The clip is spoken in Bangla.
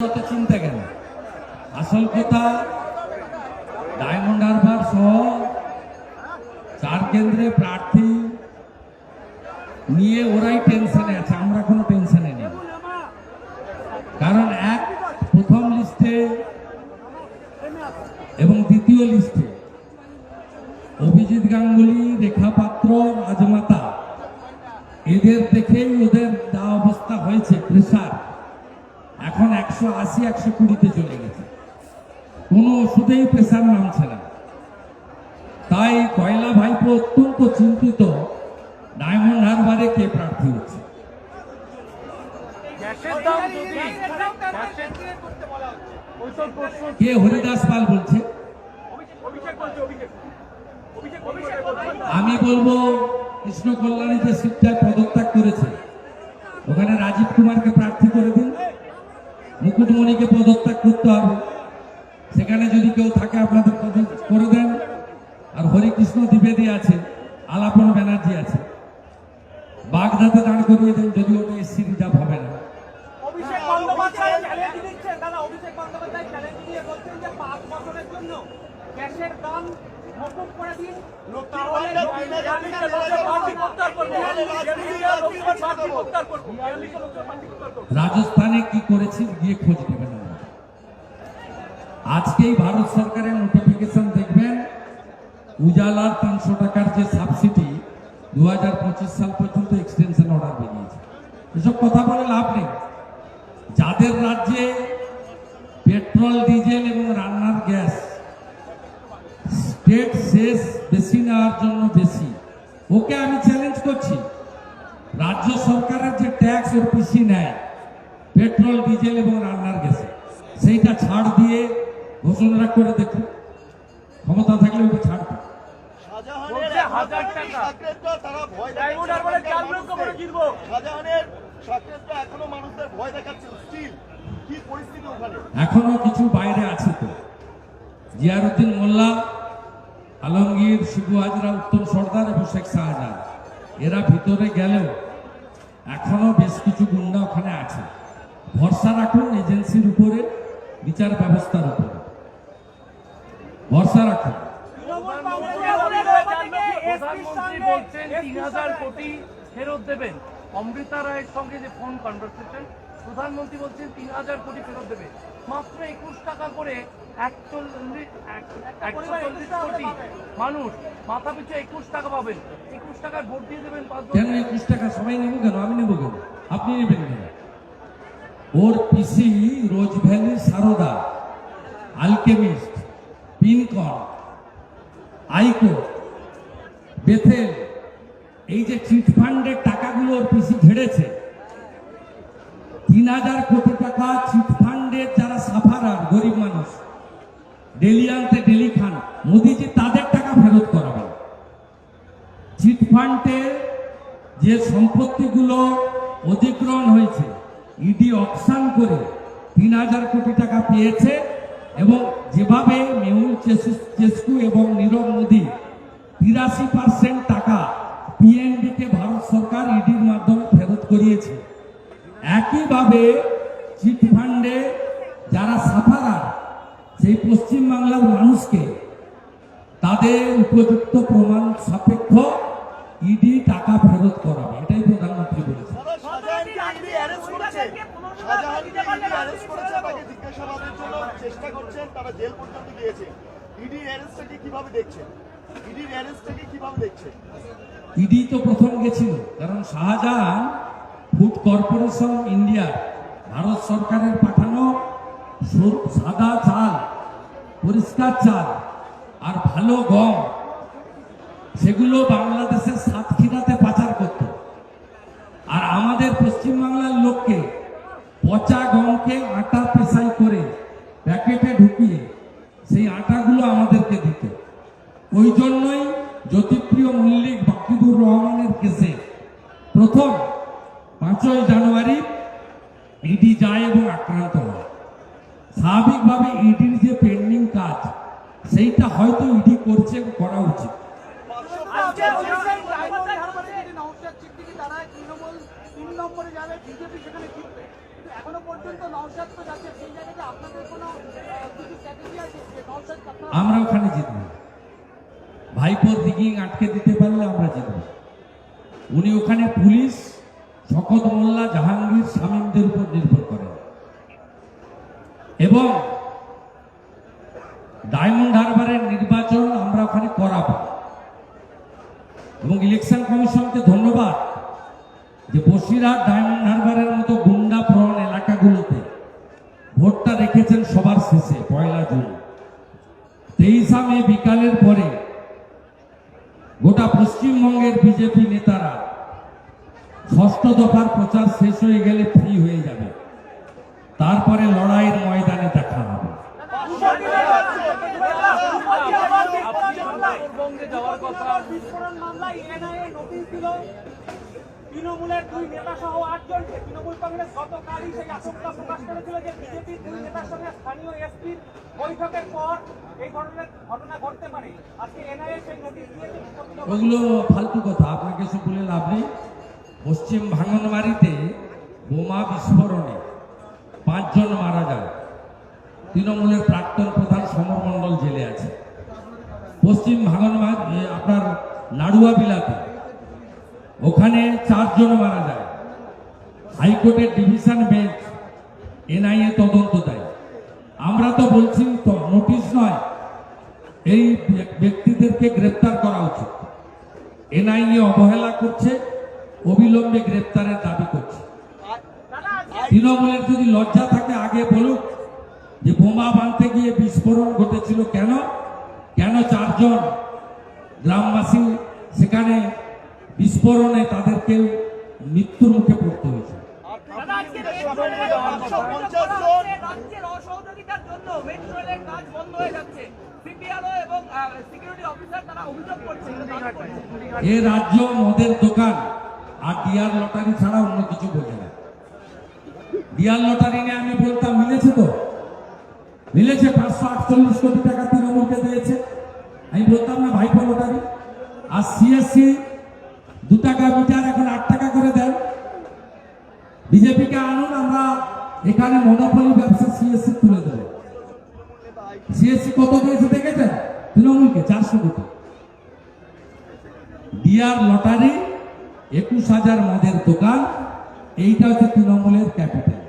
অত চিন্তা আসল কথা, ডায়মন্ড হারবার সহ চার কেন্দ্রে প্রার্থী নিয়ে ওরাই টেনশনে আছে, আমরা কোনো টেনশনে নেই। কারণ এক, প্রথম লিস্টে এবং দ্বিতীয় লিস্টে অভিজিৎ গাঙ্গুলি, রেখা পাত্র, রাজমাতা, এদের দেখেই ওদের এখন একশো আশি একশো কুড়িতে চলে গেছে। কোনো ওষুধেই প্রেশার নামছে না। তাই কয়লা ভাইপো অত্যন্ত চিন্তিত। ডায়মন্ড হারবারে কে প্রার্থী হচ্ছে? কে হরিদাস পাল বলছে? আমি বলব কৃষ্ণ কল্যাণী যে পদত্যাগ করেছে ওখানে রাজীব কুমারকে প্রার্থী করে দিন। মুকুটমণিকে পদত্যাগ করতে হবে। সেখানে যদি কেউ থাকে, আপনাদের করে দেন। আর হরিকৃষ্ণ দ্বিবেদী আছে, আলাপন ব্যানার্জি আছে। বাগদাতে দাঁড় করিয়ে দেন, যদি ওটা এসসি রিজার্ভ হবে না। অভিষেক বন্দ্যোপাধ্যায় চ্যালেঞ্জ দিয়ে বলছেন যে পাঁচ বছরের জন্য গ্যাসের দাম রাজস্থানে কি করেছি গিয়ে খোঁজ নেবেন। আজকেই ভারত সরকারের নোটিফিকেশন দেখবেন, উজালার তিনশো টাকার যে সাবসিডি দু হাজার পঁচিশ সাল পর্যন্ত এক্সটেনশন অর্ডার বেরিয়েছে এসব কথা বলে লাভ নেই যাদের রাজ্যে পেট্রোল ডিজেল এবং রান্নার গ্যাস স্টেট শেষ বেশি নেওয়ার জন্য বেশি। ওকে আমি চ্যালেঞ্জ করছি। রাজ্য সরকারের যে ট্যাক্স ওর পিসি নেয় পেট্রোল ডিজেল এবং রান্নার গ্যাসে সেইটা ছাড় দিয়ে ঘোষণা করে দেখুন। ক্ষমতা থাকলে ওকে ছাড় এখনও কিছু বাইরে আছে তো। জিয়ারুদ্দিন মোল্লা আলমগীর শিবু হাজরা, উত্তম সর্দার এবং শেখ শাহজাহান। এরা ভিতরে গেলেও এখনও বেশ কিছু গুন্ডা ওখানে আছে। ভরসা রাখুন এজেন্সির উপরে, বিচার ব্যবস্থার উপরে। ভরসা রাখুন। কোটি ফেরত দেবেন। অমৃতা রায়ের সঙ্গে যে ফোন কনভারসেশন প্রধানমন্ত্রী বলছেন তিন হাজার কোটি ফেরত দেবে মাত্র একুশ টাকা করে একচল্লিশ একশো চল্লিশ কোটি মানুষ মাথা পিছু একুশ টাকা পাবেন। একুশ টাকায় ভোট দিয়ে দেবেন কেন একুশ টাকা সবাই নেব কেন? আমি নেব কেন? আপনি নেবেন কেন? ওর পিসি Rose Valley Saradha Alchemist Pincon আইকো Bethel এই যে চিট ফান্ডের টাকাগুলো ওর পিসি ঝেড়েছে তিন হাজার কোটি টাকা চিট ফান্ডের যারা সাফারার গরিব মানুষ ডেলি আনতে ডেলি খান, মোদিজি তাদের টাকা ফেরত করাবেন। চিট ফান্ডে যে সম্পত্তিগুলো অধিগ্রহণ হয়েছে, ইডি অকশন করে তিন হাজার কোটি টাকা পেয়েছে এবং যেভাবে মেহুল চেসু- চেস্কু এবং নীরব মোদী তিরাশি পার্সেন্ট টাকা পিএনবিকে ভারত সরকার ইডির মাধ্যমে ফেরত করিয়েছে। একইভাবে চিট ফান্ডে যারা সাফারার সেই পশ্চিমবাংলার মানুষকে তাদের উপযুক্ত প্রমাণ সাপেক্ষ ইডি টাকা ফেরত করাবে এটাই প্রধানমন্ত্রী বলেছে ইডি তো প্রথম গেছিল কারণ Shahjahan food corporation India Bharat সরকারের পাঠানো সাদা চাল পরিষ্কার চাল আর ভালো গম, সেগুলো বাংলাদেশের সাতক্ষীরাতে পাচার করত। আর আমাদের পশ্চিমবাংলার লোককে পচা গমকে আটা পেশাই করে প্যাকেটে ঢুকিয়ে সেই আটাগুলো আমাদেরকে দিত। ওই জন্যই জ্যোতিপ্রিয় মল্লিক বাকিবুর রহমানের কেসে প্রথম পাঁচই জানুয়ারি ইডি যায় এবং আক্রান্ত হয়। স্বাভাবিকভাবে ইডির যে পেন্ডিং কাজ, সেইটা হয়তো ইডি করছে, করা উচিত। আমরা ওখানে জিতব। ভাইপোর দিঘি আটকে দিতে পারলে আমরা জিতব। উনি ওখানে পুলিশ, শকত মোল্লা, জাহাঙ্গীর, শামীমদের উপর নির্ভর করেন এবং ডায়মন্ড হারবারের নির্বাচন আমরা ওখানে করাবো। এবং ইলেকশন কমিশনকে ধন্যবাদ যে বসিরহাট ডায়মন্ড হারবারের মতো গুন্ডা প্রবণ এলাকাগুলোতে ভোটটা রেখেছেন সবার শেষে, পয়লা জুন। তেইশা মে বিকালের পরে গোটা পশ্চিমবঙ্গের বিজেপি নেতারা ষষ্ঠ দফার প্রচার শেষ হয়ে গেলে ফ্রি হয়ে যাবে। তারপরে লড়াইয়ের ময়দানে দেখা হবে উত্তরবঙ্গে যাওয়ার কথা বিস্ফোরণ মামলায় দিল তৃণমূলের দুই নেতা সহ আটজনকে তৃণমূল কংগ্রেস গতকালই সেই আশঙ্কা প্রকাশ করেছিল যে বিজেপির দুই নেতার সঙ্গে স্থানীয় এসপির বৈঠকের পর এই ধরনের ঘটনা ঘটতে পারে। আজকে এনআইএ সেই নোটিশ দিয়েছে ওগুলো ফালতু কথা আপনাকে সব বলে লাভ নেই। পশ্চিম ভাঙনবাড়িতে বোমা বিস্ফোরণে পাঁচজন মারা যায় তৃণমূলের প্রাক্তন প্রধান সমর মণ্ডল জেলে আছে। পশ্চিম ভাঙনবাড়ি আপনার নাড়ুয়া বিলাতে ওখানে চারজন মারা যায়। হাইকোর্টের ডিভিশন বেঞ্চ, এনআইএ তদন্ত দেয়। আমরা তো বলছি, তো নোটিশ নয়, এই ব্যক্তিদেরকে গ্রেপ্তার করা উচিত। এনআইএ অবহেলা করছে, অবিলম্বে গ্রেপ্তারের দাবি করছে। তৃণমূলের যদি লজ্জা থাকে, আগে বলুক যে বোমা বাঁধতে গিয়ে বিস্ফোরণ ঘটেছিল কেন? কেন চারজন গ্রামবাসী সেখানে বিস্ফোরণে তাদেরকে মৃত্যুর মুখে পড়তে হয়েছে। হয়ে। এ রাজ্য মদের দোকান আর ডিয়ার লটারি ছাড়া অন্য কিছু বোঝে না। ডিয়ার লটারি নিয়ে আমি বলতাম মিলেছে তো? মিলেছে পাঁচশো আটচল্লিশ কোটি টাকা তৃণমূলকে দিয়েছে। আমি বলতাম না ভাইপো লটারি। আর সিএসসি দু টাকা মিটার এখন আট টাকা করে দেন বিজেপিকে আনুন, আমরা এখানে মনোপলি ব্যবসা সিএসসি তুলে দেবো। সিএসসি কত পেয়েছে দেখেছেন? তৃণমূলকে চারশো কোটি। ডিয়ার লটারি, একুশ হাজার মদের দোকান, এইটা হচ্ছে তৃণমূলের ক্যাপিটাল।